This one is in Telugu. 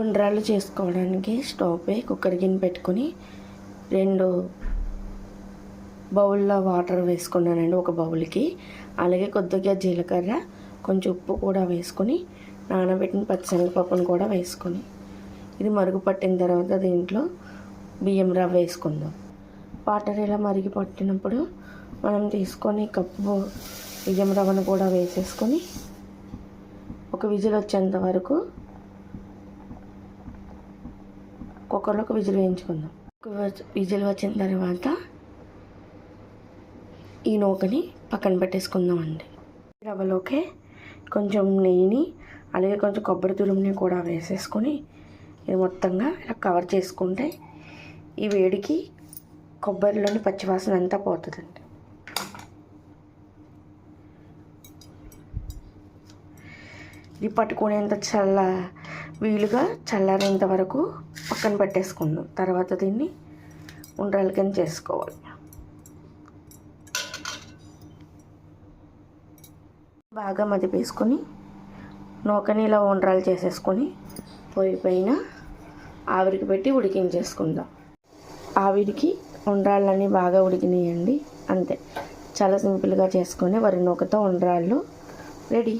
ఉండ్రాలు చేసుకోవడానికి స్టవ్పై కుక్కర్ గిన్నె పెట్టుకొని రెండు బౌల్లో వాటర్ వేసుకున్నానండి ఒక బౌల్కి. అలాగే కొద్దిగా జీలకర్ర కొంచెం ఉప్పు కూడా వేసుకొని నానబెట్టిన పచ్చిశనగపప్పును కూడా వేసుకొని. ఇది మరుగు పట్టిన తర్వాత దీంట్లో బియ్యం రవ్వ వేసుకుందాం. వాటర్ ఇలా మరిగి పట్టినప్పుడు మనం తీసుకొని కప్పు బియ్యం రవ్వను కూడా వేసేసుకొని ఒక విజిల్ వచ్చేంత వరకు కుక్కర్లో ఒక విజిల్ వేయించుకుందాం. ఒక విజిల్ వచ్చిన తర్వాత ఈ నూకని పక్కన పెట్టేసుకుందామండి. రవ్వలోకే కొంచెం నెయ్యిని అలాగే కొంచెం కొబ్బరి తురుముని కూడా వేసేసుకొని ఇది మొత్తంగా ఇలా కవర్ చేసుకుంటే ఈ వేడికి కొబ్బరిలోని పచ్చివాసన అంతా పోతుందండి. ఇది పట్టుకునేంత చల్ల వీలుగా చల్లారేంత వరకు పక్కన పెట్టేసుకుందాం. తర్వాత దీన్ని ఉండ్రాల కింద చేసుకోవాలి. బాగా మదిపేసుకొని నూకని ఇలా ఉండ్రాలు చేసేసుకొని పొయ్యి పైన ఆవిరికి పెట్టి ఉడికించేసుకుందాం. ఆవిరికి ఉండ్రాళ్ళన్నీ బాగా ఉడికినాయండి. అంతే. చాలా సింపుల్గా చేసుకొని వరి నూకతో ఉండ్రాళ్ళు రెడీ.